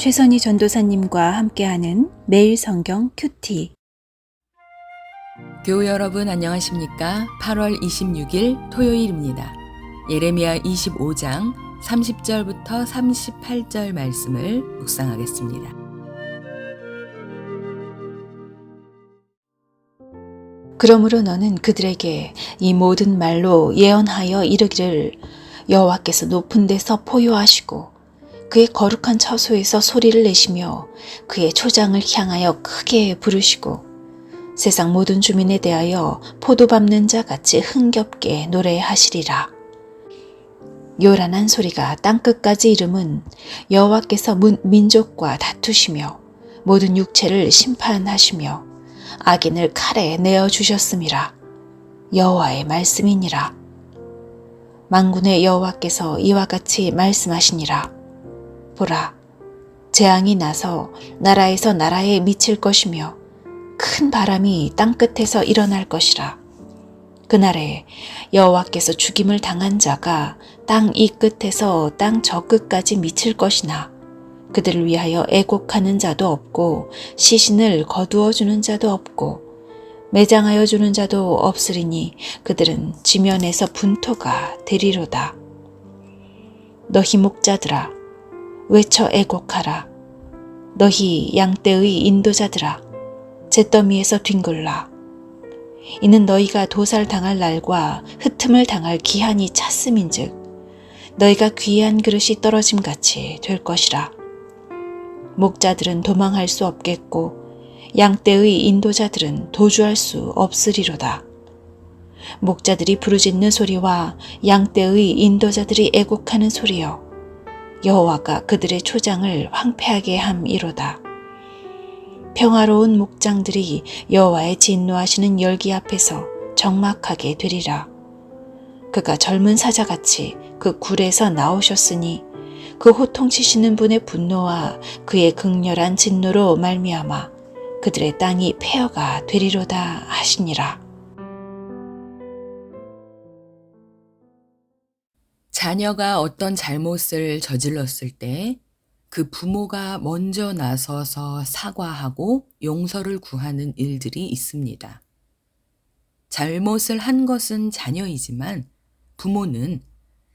최선희 전도사님과 함께하는 매일 성경 큐티. 교우 여러분 안녕하십니까? 8월 26일 토요일입니다. 예레미야 25장 30절부터 38절 말씀을 묵상하겠습니다. 그러므로 너는 그들에게 이 모든 말로 예언하여 이르기를 여호와께서 높은 데서 포효하시고 그의 거룩한 처소에서 소리를 내시며 그의 초장을 향하여 크게 부르시고 세상 모든 주민에 대하여 포도 밟는 자 같이 흥겹게 노래하시리라. 요란한 소리가 땅끝까지 이름은 여호와께서 민족과 다투시며 모든 육체를 심판하시며 악인을 칼에 내어 주셨음이라. 여호와의 말씀이니라. 만군의 여호와께서 이와 같이 말씀하시니라 보라 재앙이 나서 나라에서 나라에 미칠 것이며 큰 바람이 땅 끝에서 일어날 것이라 그날에 여호와께서 죽임을 당한 자가 땅 이 끝에서 땅 저 끝까지 미칠 것이나 그들을 위하여 애곡하는 자도 없고 시신을 거두어 주는 자도 없고 매장하여 주는 자도 없으리니 그들은 지면에서 분토가 되리로다. 너희 목자들아 외쳐 애곡하라. 너희 양떼의 인도자들아 잿더미에서 뒹굴라. 이는 너희가 도살 당할 날과 흩음을 당할 기한이 찼음인즉 너희가 귀한 그릇이 떨어짐 같이 될 것이라. 목자들은 도망할 수 없겠고 양떼의 인도자들은 도주할 수 없으리로다. 목자들이 부르짖는 소리와 양떼의 인도자들이 애곡하는 소리여 여호와가 그들의 초장을 황폐하게 함이로다. 평화로운 목장들이 여호와의 진노하시는 열기 앞에서 적막하게 되리라. 그가 젊은 사자같이 그 굴에서 나오셨으니 그 호통치시는 분의 분노와 그의 극렬한 진노로 말미암아 그들의 땅이 폐허가 되리로다 하시니라. 자녀가 어떤 잘못을 저질렀을 때 그 부모가 먼저 나서서 사과하고 용서를 구하는 일들이 있습니다. 잘못을 한 것은 자녀이지만 부모는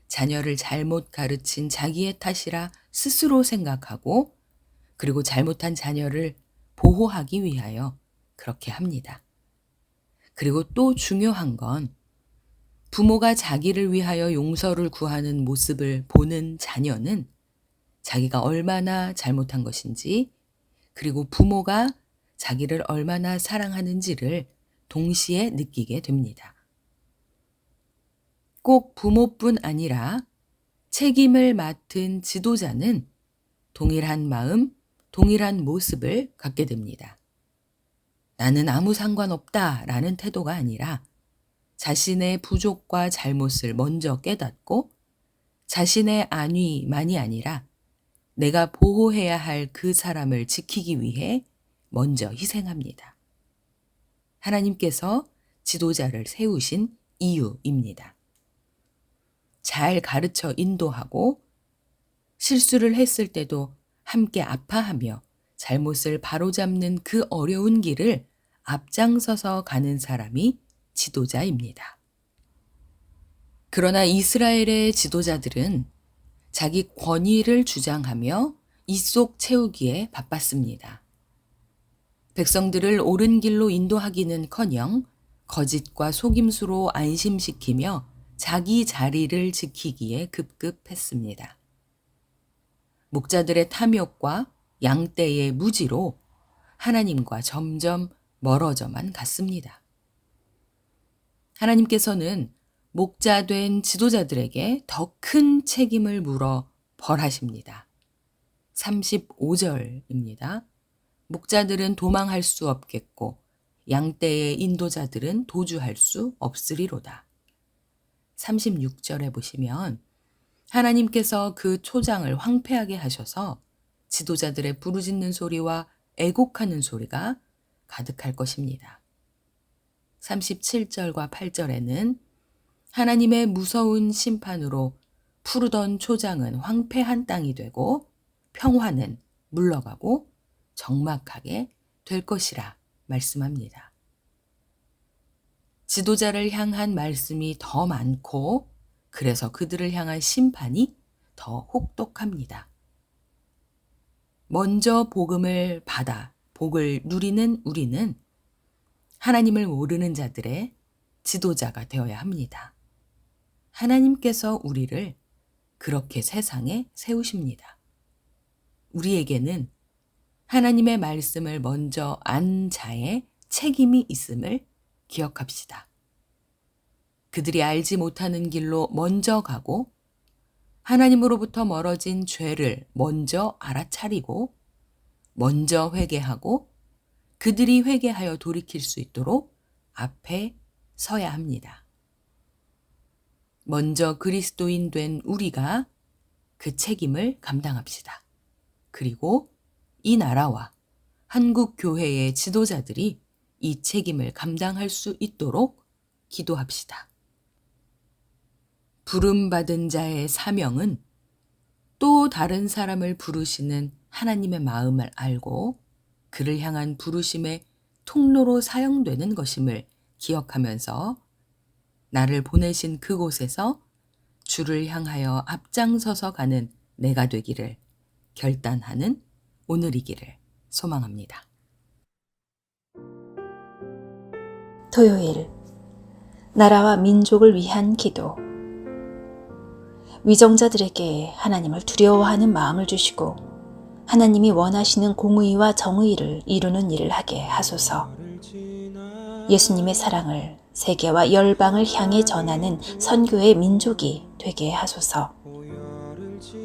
자녀를 잘못 가르친 자기의 탓이라 스스로 생각하고 그리고 잘못한 자녀를 보호하기 위하여 그렇게 합니다. 그리고 또 중요한 건 부모가 자기를 위하여 용서를 구하는 모습을 보는 자녀는 자기가 얼마나 잘못한 것인지 그리고 부모가 자기를 얼마나 사랑하는지를 동시에 느끼게 됩니다. 꼭 부모뿐 아니라 책임을 맡은 지도자는 동일한 마음, 동일한 모습을 갖게 됩니다. 나는 아무 상관없다 라는 태도가 아니라 자신의 부족과 잘못을 먼저 깨닫고 자신의 안위만이 아니라 내가 보호해야 할 그 사람을 지키기 위해 먼저 희생합니다. 하나님께서 지도자를 세우신 이유입니다. 잘 가르쳐 인도하고 실수를 했을 때도 함께 아파하며 잘못을 바로잡는 그 어려운 길을 앞장서서 가는 사람이 지도자입니다. 그러나 이스라엘의 지도자들은 자기 권위를 주장하며 이속 채우기에 바빴습니다. 백성들을 옳은 길로 인도하기는 커녕 거짓과 속임수로 안심시키며 자기 자리를 지키기에 급급했습니다. 목자들의 탐욕과 양떼의 무지로 하나님과 점점 멀어져만 갔습니다. 하나님께서는 목자 된 지도자들에게 더 큰 책임을 물어 벌하십니다. 35절입니다. 목자들은 도망할 수 없겠고 양떼의 인도자들은 도주할 수 없으리로다. 36절에 보시면 하나님께서 그 초장을 황폐하게 하셔서 지도자들의 부르짖는 소리와 애곡하는 소리가 가득할 것입니다. 37절과 8절에는 하나님의 무서운 심판으로 푸르던 초장은 황폐한 땅이 되고 평화는 물러가고 적막하게 될 것이라 말씀합니다. 지도자를 향한 말씀이 더 많고 그래서 그들을 향한 심판이 더 혹독합니다. 먼저 복음을 받아 복을 누리는 우리는 하나님을 모르는 자들의 지도자가 되어야 합니다. 하나님께서 우리를 그렇게 세상에 세우십니다. 우리에게는 하나님의 말씀을 먼저 안 자의 책임이 있음을 기억합시다. 그들이 알지 못하는 길로 먼저 가고 하나님으로부터 멀어진 죄를 먼저 알아차리고 먼저 회개하고 그들이 회개하여 돌이킬 수 있도록 앞에 서야 합니다. 먼저 그리스도인 된 우리가 그 책임을 감당합시다. 그리고 이 나라와 한국 교회의 지도자들이 이 책임을 감당할 수 있도록 기도합시다. 부름받은 자의 사명은 또 다른 사람을 부르시는 하나님의 마음을 알고 그를 향한 부르심의 통로로 사용되는 것임을 기억하면서 나를 보내신 그곳에서 주를 향하여 앞장서서 가는 내가 되기를 결단하는 오늘이기를 소망합니다. 토요일 나라와 민족을 위한 기도 위정자들에게 하나님을 두려워하는 마음을 주시고 하나님이 원하시는 공의와 정의를 이루는 일을 하게 하소서. 예수님의 사랑을 세계와 열방을 향해 전하는 선교의 민족이 되게 하소서.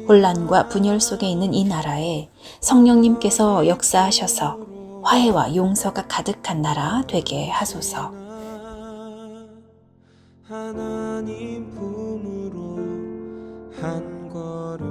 혼란과 분열 속에 있는 이 나라에 성령님께서 역사하셔서 화해와 용서가 가득한 나라 되게 하소서. 하나님 품으로 한 걸음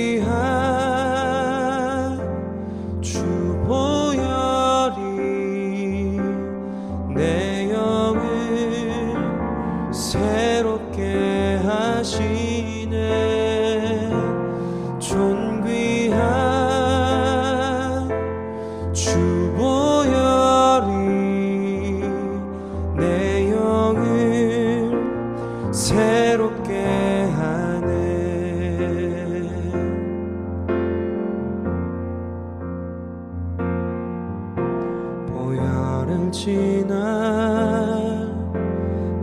주 보혈이 내 영을 새롭게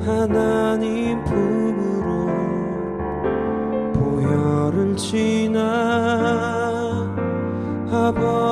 하나님 품으로 보혈을 지나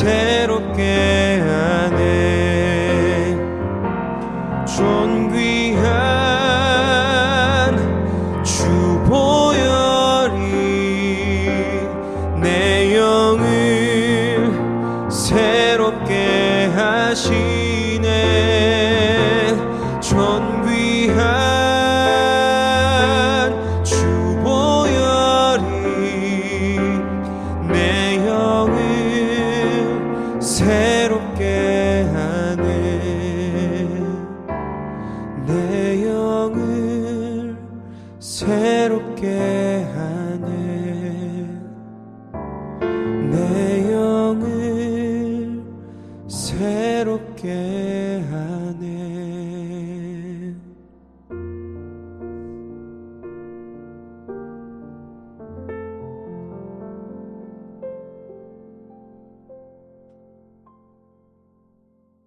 새롭게 하네. 존귀한 주 보혈이 내 영을 새롭게 하시네. 존귀한